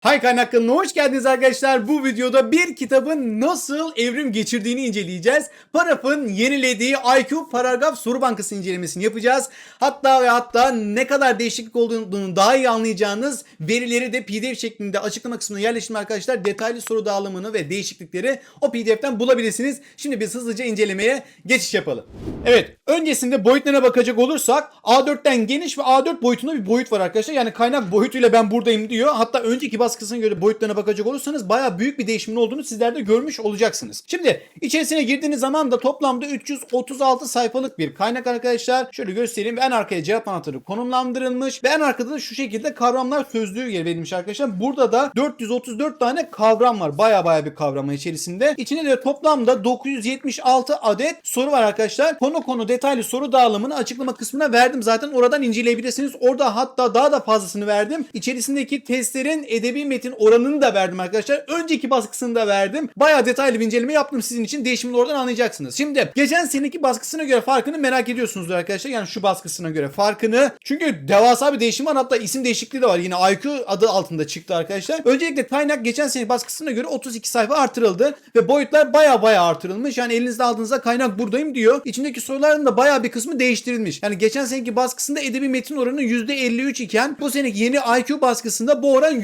Hay Kaynak hoş geldiniz arkadaşlar. Bu videoda bir kitabın nasıl evrim geçirdiğini inceleyeceğiz. Paraf'ın yenilediği IQ Paragraf Soru Bankası incelemesini yapacağız. Hatta ve hatta ne kadar değişiklik olduğunu daha iyi anlayacağınız verileri de PDF şeklinde açıklama kısmına yerleştirme arkadaşlar. Detaylı soru dağılımını ve değişiklikleri o PDF'den bulabilirsiniz. Şimdi biz hızlıca incelemeye geçiş yapalım. Evet, öncesinde boyutlarına bakacak olursak A4'ten geniş ve A4 boyutunda bir boyut var arkadaşlar. Yani kaynak boyutuyla ben buradayım diyor. Hatta önceki baskısına göre boyutlarına bakacak olursanız bayağı büyük bir değişimin olduğunu sizler de görmüş olacaksınız. Şimdi içerisine girdiğiniz zaman da toplamda 336 sayfalık bir kaynak arkadaşlar. Şöyle göstereyim. En arkaya cevap anahtarı konumlandırılmış ve en arkada da şu şekilde kavramlar sözlüğü yer verilmiş arkadaşlar. Burada da 434 tane kavram var. Bayağı bayağı bir kavram içerisinde. İçinde de toplamda 976 adet soru var arkadaşlar. Konu konu detaylı soru dağılımını açıklama kısmına verdim zaten. Oradan inceleyebilirsiniz. Orada hatta daha da fazlasını verdim. İçerisindeki testlerin edebi metin oranını da verdim arkadaşlar. Önceki baskısını da verdim. Bayağı detaylı bir inceleme yaptım sizin için. Değişimini oradan anlayacaksınız. Şimdi geçen seneki baskısına göre farkını merak ediyorsunuzdur arkadaşlar. Yani şu baskısına göre farkını. Çünkü devasa bir değişim var. Hatta isim değişikliği de var. Yine IQ adı altında çıktı arkadaşlar. Öncelikle kaynak geçen sene baskısına göre 32 sayfa artırıldı. Ve boyutlar baya baya artırılmış. Yani elinizde aldığınızda kaynak buradayım diyor. İçindeki soruların da baya bir kısmı değiştirilmiş. Yani geçen seneki baskısında edebi metin oranı %53 iken bu seneki yeni IQ baskısında bu oran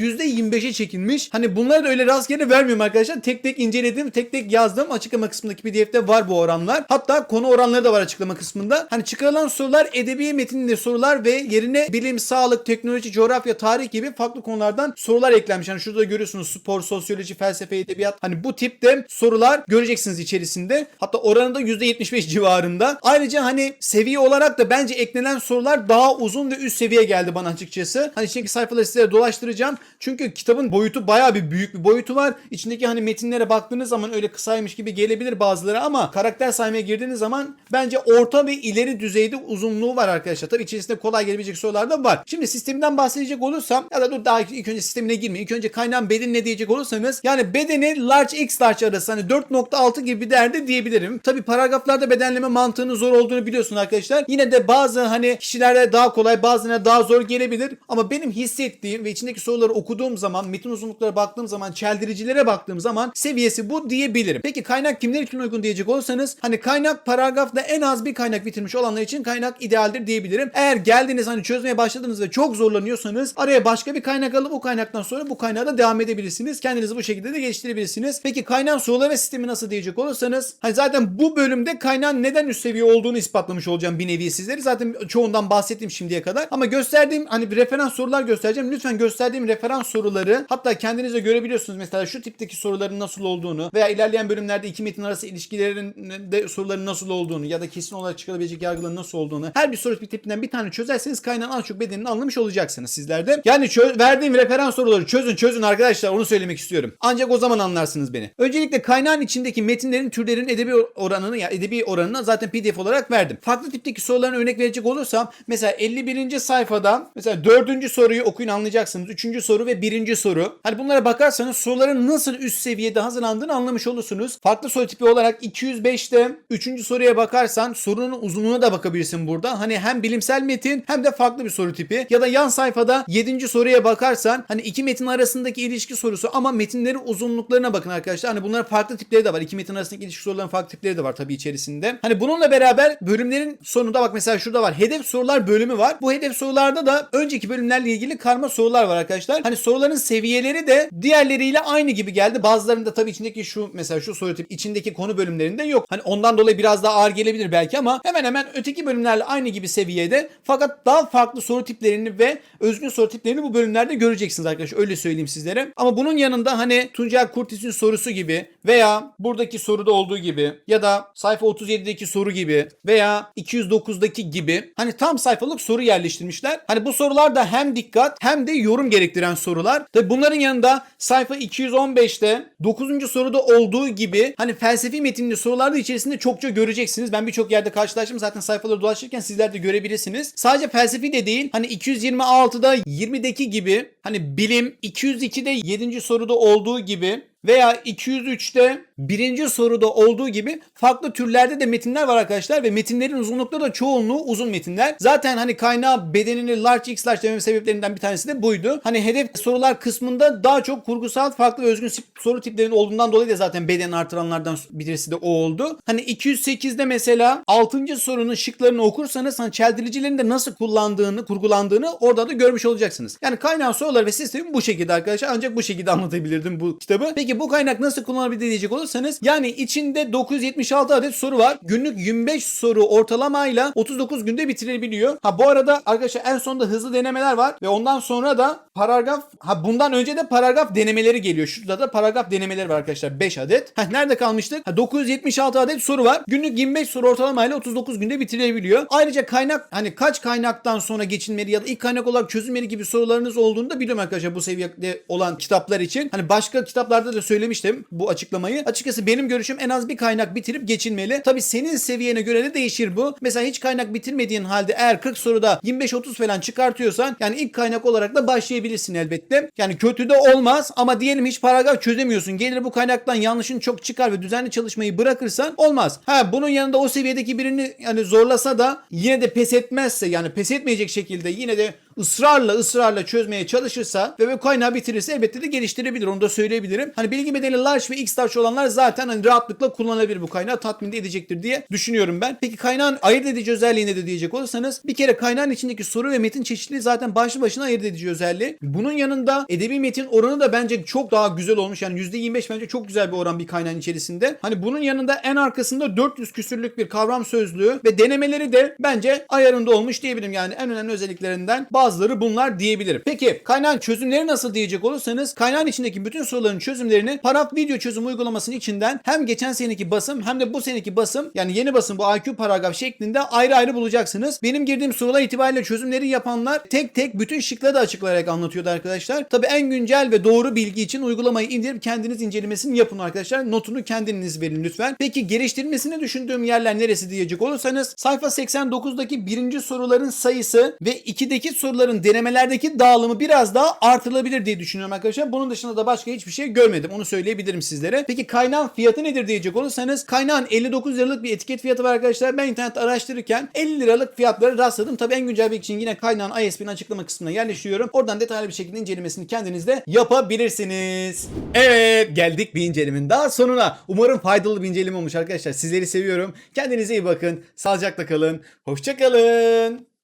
%25'e çekilmiş. Hani bunları da öyle rastgele vermiyorum arkadaşlar. Tek tek inceledim, tek tek yazdım. Açıklama kısmındaki PDF'de var bu oranlar. Hatta konu oranları da var açıklama kısmında. Hani çıkarılan sorular edebi metinli sorular ve yerine bilim, sağlık, teknoloji, coğrafya, tarih gibi farklı konulardan sorular eklenmiş. Hani şurada görüyorsunuz spor, sosyoloji, felsefe, edebiyat. Hani bu tipte sorular göreceksiniz içerisinde. Hatta oranı da %75 civarında. Ayrıca hani seviye olarak da bence eklenen sorular daha uzun ve üst seviye geldi bana açıkçası. Hani içindeki sayfaları size dolaştıracağım. Çünkü kitabın boyutu bayağı bir büyük bir boyutu var. İçindeki hani metinlere baktığınız zaman öyle kısaymış gibi gelebilir bazıları ama karakter saymaya girdiğiniz zaman bence orta ve ileri düzeyde uzunluğu var arkadaşlar. Tabii içerisinde kolay gelebilecek sorular da var. Şimdi sisteminden bahsedecek olursam ya da dur daha ilk önce sistemine girmeyin. İlk önce kaynağın bedeni ne diyecek olursanız yani bedeni large x large arası hani 4.6 gibi bir değerde diyebilirim. Tabii paragraflarda bedenleme mantığının zor olduğunu biliyorsun arkadaşlar. Yine de bazı hani kişilerde daha kolay bazılarına daha zor gelebilir ama benim hissettiğim ve içindeki soruları okuduğum zaman metin uzunluklara baktığım zaman çeldiricilere baktığım zaman seviyesi bu diyebilirim. Peki kaynak kimler için uygun diyecek olursanız hani kaynak paragrafta en az bir kaynak bitirmiş olanlar için kaynak idealdir diyebilirim. Eğer geldiniz hani çözmeye başladınız ve çok zorlanıyorsanız araya başka bir kaynak alıp o kaynaktan sonra bu kaynağa da devam edebilirsiniz. Kendinizi bu şekilde de geliştirebilirsiniz. Peki kaynağın soruları sistemi nasıl diyecek olursanız hani zaten bu bölümde kaynağın neden üst seviye olduğunu ispatlamış olacağım bir nevi sizlere. Zaten çoğundan bahsettim şimdiye kadar. Ama gösterdiğim hani referans sorular göstereceğim. Lütfen gösterdiğim referans soruları hatta kendiniz de görebiliyorsunuz mesela şu tipteki soruların nasıl olduğunu veya ilerleyen bölümlerde iki metin arası ilişkilerin de soruların nasıl olduğunu ya da kesin olarak çıkarabilecek yargıların nasıl olduğunu her bir soru tipinden bir tane çözerseniz kaynağın az çok bedenini anlamış olacaksınız sizler de. Yani verdiğim referans soruları çözün çözün arkadaşlar onu söylemek istiyorum. Ancak o zaman anlarsınız beni. Öncelikle kaynağın içindeki metinlerin türlerin edebi oranını ya edebi oranını zaten PDF olarak verdim. Farklı tipteki soruların örnek verecek olursam mesela 51. sayfada mesela 4. soruyu okuyun anlayacaksınız. 3. soru ve 1. soru. Hani bunlara bakarsanız soruların nasıl üst seviyede hazırlandığını anlamış olursunuz. Farklı soru tipi olarak 205'te 3. soruya bakarsan sorunun uzunluğuna da bakabilirsin burada. Hani hem bilimsel metin hem de farklı bir soru tipi. Ya da yan sayfada 7. soruya bakarsan hani iki metin arasındaki ilişki sorusu ama metinlerin uzunluklarına bakın arkadaşlar. Hani bunların farklı tipleri de var. İki metin arasındaki ilişki soruların farklı tipleri de var tabii içerisinde. Hani bununla beraber bölümlerin sonunda bak mesela şurada var. Hedef sorular bölümü var. Bu hedef sorularda da önceki bölümlerle ilgili karma sorular var arkadaşlar. Hani soruların seviyeleri de diğerleriyle aynı gibi geldi. Bazılarında tabii içindeki şu mesela şu soru tipi içindeki konu bölümlerinde yok. Hani ondan dolayı biraz daha ağır gelebilir belki ama hemen hemen öteki bölümlerle aynı gibi seviyede fakat daha farklı soru tiplerini ve özgün soru tiplerini bu bölümlerde göreceksiniz arkadaşlar. Öyle söyleyeyim sizlere. Ama bunun yanında hani Tuncel Kurtis'in sorusu gibi veya buradaki soruda olduğu gibi ya da sayfa 37'deki soru gibi veya 209'daki gibi hani tam sayfalık soru yerleştirmişler. Hani bu sorular da hem dikkat hem de yorum gerektiren sorular. Tabi bunların yanında sayfa 215'te 9. soruda olduğu gibi hani felsefi metinli sorularda içerisinde çokça göreceksiniz. Ben birçok yerde karşılaştım. Zaten sayfaları dolaşırken sizler de görebilirsiniz. Sadece felsefi de değil. Hani 226'da 20'deki gibi hani bilim 202'de 7. soruda olduğu gibi veya 203'te birinci soruda olduğu gibi farklı türlerde de metinler var arkadaşlar ve metinlerin uzunlukları da çoğunluğu uzun metinler. Zaten hani kaynağı bedenini large x large demem sebeplerinden bir tanesi de buydu. Hani hedef sorular kısmında daha çok kurgusal farklı özgün soru tiplerinin olduğundan dolayı da zaten beden artıranlardan birisi de o oldu. Hani 208'de mesela 6. sorunun şıklarını okursanız hani çeldiricilerin de nasıl kullandığını, kurgulandığını orada da görmüş olacaksınız. Yani kaynağı soruları ve sistemi bu şekilde arkadaşlar. Ancak bu şekilde anlatabilirdim bu kitabı. Peki bu kaynak nasıl kullanılabilir diyecek olursanız yani içinde 976 adet soru var. Günlük 25 soru ortalamayla 39 günde bitirebiliyor. Ha bu arada arkadaşlar en sonunda hızlı denemeler var ve ondan sonra da paragraf ha bundan önce de paragraf denemeleri geliyor. Şurada da paragraf denemeleri var arkadaşlar 5 adet. Ha nerede kalmıştık? Ha 976 adet soru var. Günlük 25 soru ortalamayla 39 günde bitirebiliyor. Ayrıca kaynak hani kaç kaynaktan sonra geçilmeli ya da ilk kaynak olarak çözülmeli gibi sorularınız olduğunu da biliyorum arkadaşlar bu seviyede olan kitaplar için. Hani başka kitaplarda da söylemiştim bu açıklamayı. Açıkçası benim görüşüm en az bir kaynak bitirip geçilmeli. Tabi senin seviyene göre de değişir bu. Mesela hiç kaynak bitirmediğin halde eğer 40 soruda 25-30 falan çıkartıyorsan yani ilk kaynak olarak da başlayabilirsin elbette. Yani kötü de olmaz ama diyelim hiç paragraf çözemiyorsun. Gelir bu kaynaktan yanlışın çok çıkar ve düzenli çalışmayı bırakırsan olmaz. Ha bunun yanında o seviyedeki birini yani zorlasa da yine de pes etmezse yani pes etmeyecek şekilde yine de ısrarla ısrarla çözmeye çalışırsa ve bu kaynağı bitirirse elbette de geliştirebilir. Onu da söyleyebilirim. Hani bilgi bedeli large ve x large olanlar zaten hani rahatlıkla kullanılabilir bu kaynağı tatmin de edecektir diye düşünüyorum ben. Peki kaynağın ayırt edici özelliği nedir diyecek olursanız bir kere kaynağın içindeki soru ve metin çeşitliliği zaten başlı başına ayırt edici özelliği. Bunun yanında edebi metin oranı da bence çok daha güzel olmuş. Yani %25 bence çok güzel bir oran bir kaynağın içerisinde. Hani bunun yanında en arkasında 400 küsürlük bir kavram sözlüğü ve denemeleri de bence ayarında olmuş diyebilirim. Yani en önemli özelliklerinden bazıları bunlar diyebilirim. Peki kaynağın çözümleri nasıl diyecek olursanız kaynağın içindeki bütün soruların çözümlerini Paraf video çözüm uygulamasının içinden hem geçen seneki basım hem de bu seneki basım yani yeni basım bu IQ paragraf şeklinde ayrı ayrı bulacaksınız. Benim girdiğim sorular itibariyle çözümleri yapanlar tek tek bütün şıkları da açıklayarak anlatıyordu arkadaşlar. Tabi en güncel ve doğru bilgi için uygulamayı indirip kendiniz incelemesini yapın arkadaşlar. Notunu kendiniz verin lütfen. Peki geliştirmesini düşündüğüm yerler neresi diyecek olursanız sayfa 89'daki birinci soruların sayısı ve 2'deki soruların denemelerdeki dağılımı biraz daha artırılabilir diye düşünüyorum arkadaşlar. Bunun dışında da başka hiçbir şey görmedim. Onu söyleyebilirim sizlere. Peki kaynağın fiyatı nedir diyecek olursanız kaynağın 59 liralık bir etiket fiyatı var arkadaşlar. Ben internette araştırırken 50 liralık fiyatları rastladım. Tabi en güncel bilgi için yine kaynağın ISB'nin açıklama kısmına yerleştiriyorum. Oradan detaylı bir şekilde incelemesini kendiniz de yapabilirsiniz. Evet geldik bir incelemenin daha sonuna. Umarım faydalı bir inceleme olmuş arkadaşlar. Sizleri seviyorum. Kendinize iyi bakın. Sağlıcakla kalın. Hoşçakalın.